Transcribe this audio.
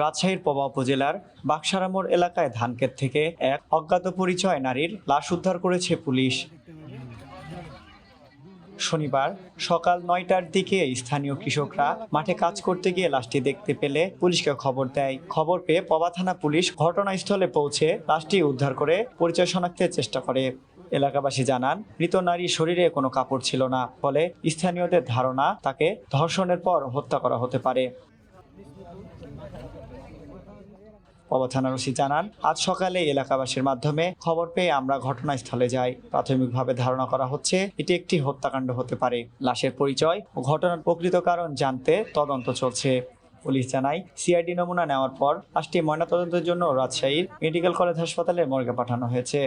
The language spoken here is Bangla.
রাজশাহীর পবা উপজেলার বাক্সারামোড় এলাকায় ধানক্ষেত থেকে এক অজ্ঞাত পরিচয় নারীর লাশ উদ্ধার করেছে পুলিশ। শনিবার সকাল নয়টার দিকে স্থানীয় কৃষকরা মাঠে কাজ করতে গিয়ে লাশটি দেখতে পেলে পুলিশকে খবর দেয়। খবর পেয়ে পবা থানা পুলিশ ঘটনাস্থলে পৌঁছে লাশটি উদ্ধার করে পরিচয় শনাক্তের চেষ্টা করে। এলাকাবাসী জানান, মৃত নারীর শরীরে কোনো কাপড় ছিল না, ফলে স্থানীয়দের ধারণা তাকে ধর্ষণের পর হত্যা করা হতে পারে। ওসি জানান, আজ সকালে এলাকাবাসীর মাধ্যমে খবর পেয়ে আমরা ঘটনাস্থলে যাই। প্রাথমিকভাবে ধারণা করা হচ্ছে, এটি একটি হত্যাকাণ্ড হতে পারে। লাশের পরিচয় ও ঘটনার প্রকৃত কারণ জানতে তদন্ত চলছে। পুলিশ জানায়, সিআইডি নমুনা নেওয়ার পর লাশটি ময়নাতদন্তের জন্য রাজশাহীর মেডিকেল কলেজ হাসপাতালে মর্গে পাঠানো হয়েছে।